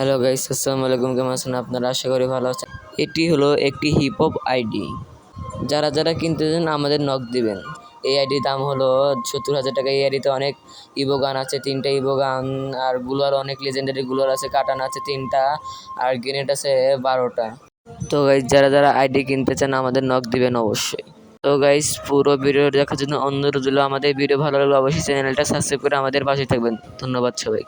Hello guys আসসালামু আলাইকুম। কেমন আছেন আপনারা? আশা করি ভালো আছেন। এটি হলো একটি হিপ হপ আইডি যারা যারা কিনতে চান, আমাদের নক দিবেন। এই আইডির দাম হলো সত্তর হাজার টাকা। এই আইডিতে অনেক ইভো গান আছে, তিনটা ইভো গান, আরগুলোর অনেক লেজেন্ডারি গুলোর আছে। কাটান আছে তিনটা, আর গ্রেনেড আছে বারোটা। তো গাইস যারা যারা আইডি কিনতে চান, আমাদের নক দিবেন অবশ্যই। তো গাইস পুরো ভিডিও দেখার জন্য অনুরোধ হলো আমাদের ভিডিও ভালো লাগলে অবশ্যই চ্যানেলটা সাবস্ক্রাইব করে আমাদের পাশে থাকবেন। ধন্যবাদ সবাই